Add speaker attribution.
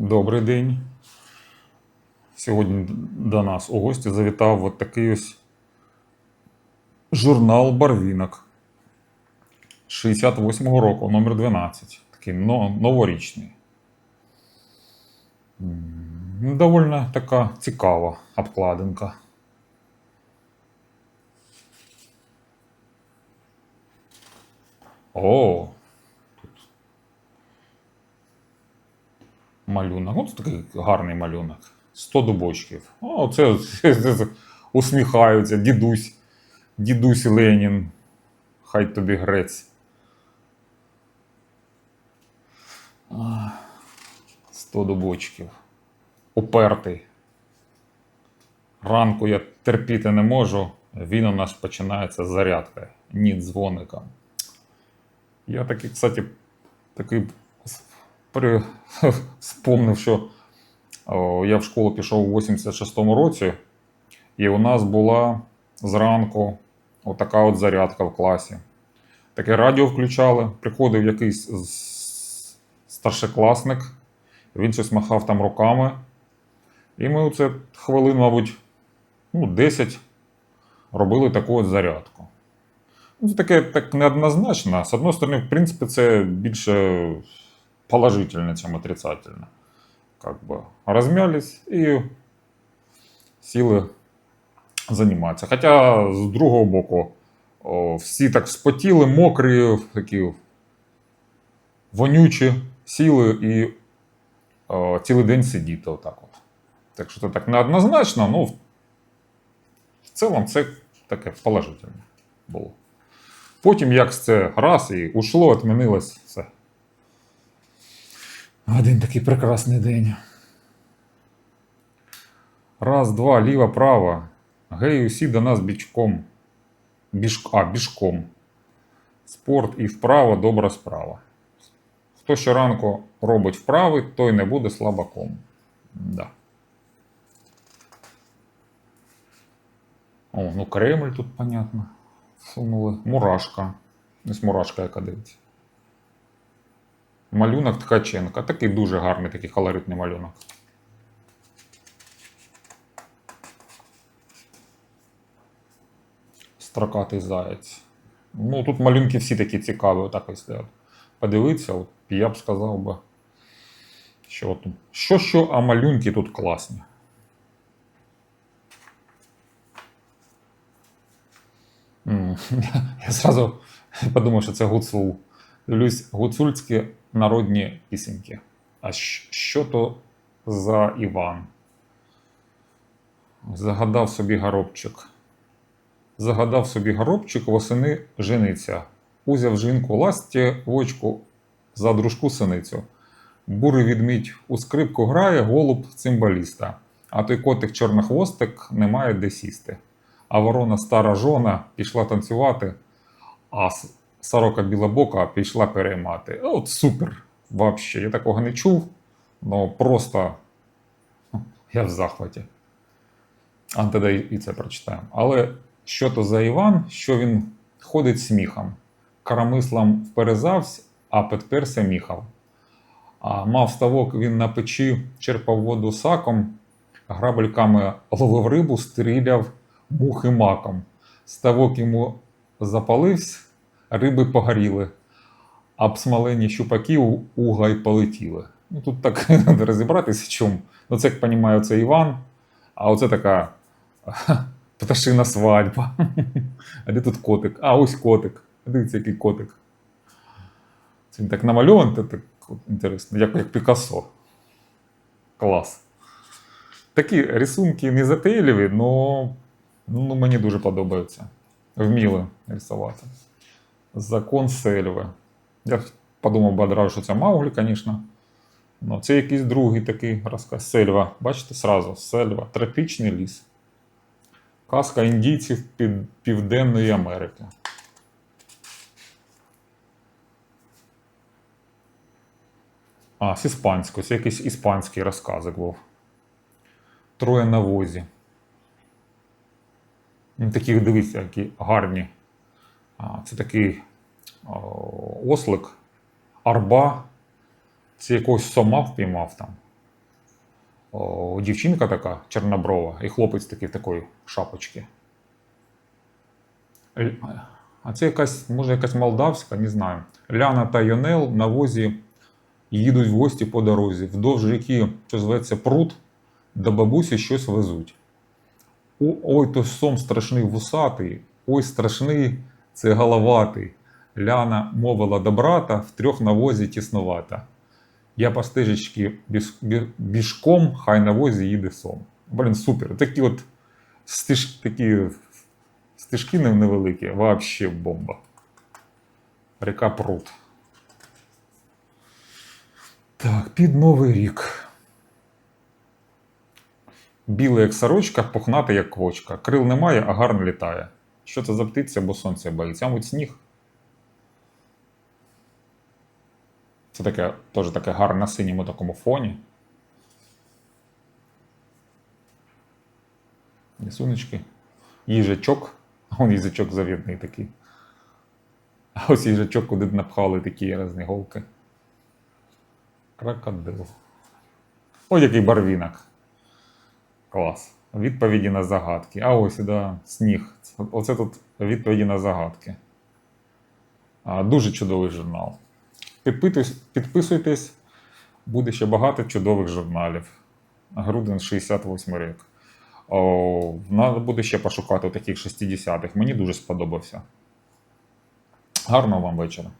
Speaker 1: Добрий день. Сьогодні до нас у гості завітав от такий ось журнал Барвінок 68-го року, номер 12. Такий новорічний. М, Довольно така цікава обкладинка. О, малюнок. Ось такий гарний малюнок. 100 дубочків. О, це, усміхаються. Дідусь. Дідусь Ленін. Хай тобі грець. А, 100 дубочків. Упертий. Ранку я терпіти не можу. Він у нас починається з зарядки. Ні дзвоником. Я такий, кстати, такий при... вспомнив, що я в школу пішов у 86-му році, і у нас була зранку отака от зарядка в класі. Таке радіо включали, приходив якийсь старшокласник, він щось махав там руками. І ми оце хвилин, мабуть, ну, 10 робили таку от зарядку. Ну, Це таке так неоднозначно. З одної сторони, в принципі, це більше положительно, чем отрицательно. Как бы размялись и сіли займатися. Хоча, з другого боку, всі так вспотіли, мокрі, такі вонючі, сіли і о, цілий день сидіти отак от. Так що це так неоднозначно, ну в цілому це таке положительне було. Потім як це раз і ушло, відмінилось все. Один такий прекрасний день. Раз, два, ліва, права. Гей, усі до нас бічком. Біж... А, бішком. Спорт і вправо, добра справа. Хто щоранку робить вправи, той не буде слабаком. Да. О, ну Кремль тут, понятно. Сунули. Мурашка. Ось мурашка, яка дивиться. Малюнок Ткаченка. Такий дуже гарний, такий колоритний малюнок. Строкатий заєць. Ну, тут малюнки всі такі цікаві, отак ось подивитися, от я б сказав би, що тут. Що, що, а малюнки тут класні. Я зразу подумав, що це гуцул. Дивлюсь, гуцульські народні пісеньки. А що то за Іван? Загадав собі горобчик. Загадав собі горобчик, восени жениться. Узяв жінку ласті в очку за дружку синицю. Бурий відмідь у скрипку грає, голуб цимбаліста. А той котик чорнохвостик не має де сісти. А ворона стара жона пішла танцювати, а сорока білобока пішла переймати. От супер! Вообще, я такого не чув. Ну просто я в захваті. А тоді і це прочитаємо. Але що то за Іван, що він ходить сміхом, карамислом вперезавсь, а підперся міхом. А мав ставок він на печі, черпав воду саком, грабельками ловив рибу, стріляв мухи маком. Ставок йому запалився, риби погоріли, а обсмалені щупаки у угай полетіли. Ну, тут так треба розібратися, чому. Ну, це, як розумію, це Іван, а оце така пташина свадьба. А де тут котик? А ось котик. Дивіться, який котик. Це він так намальований, це так інтересно, як, як Пікассо. Клас. Такі рисунки не затейливі, но ну, мені дуже подобаються. Вміли рисувати. Закон сельви. Я подумав би одразу, що це Мауглі, звісно. Ну, це якийсь другий такий розказ. Сельва. Бачите, сразу сельва. Тропічний ліс. Казка індійців під Південної Америки. А, з іспанською. Це якийсь іспанський розказик був. Троє на возі. Такі, дивіться, які гарні. Це такий ослик, арба. Це якогось сома впіймав там. Дівчинка така чорноброва, і хлопець такий в такої шапочці. А це якась, може, якась молдавська, не знаю. Ляна та Йонел на возі їдуть в гості по дорозі. Вдовж ріки, що зветься пруд, до бабусі щось везуть. Ой, то сом страшний вусатий, ой, страшний це головатий. Ляна мовила до брата, втрьох на возі тіснувата. Я по стежечці бішком, хай на возі їде сом. Блін, супер. Такі от стиж, такі стежки невеликі, вообще бомба. Ріка пруд. Так, під Новий рік. Білий як сорочка, пухнатий як квочка. Крил немає, а гарно літає. Що це за птиця, бо сонце боїться? Мабуть, сніг. Це таке, теж таке гарне на синьому такому фоні. Рисуночки. Їжачок. А вон їжачок завідний такий. А ось їжачок, куди напхали такі різні голки. Крокодил. Ось який барвінок. Клас. Відповіді на загадки. А ось, да, сніг. Оце тут відповіді на загадки. Дуже чудовий журнал. Підписуйтесь, буде ще багато чудових журналів. Грудень 68 рік. О, треба буде ще пошукати таких 60-х. Мені дуже сподобався. Гарного вам вечора.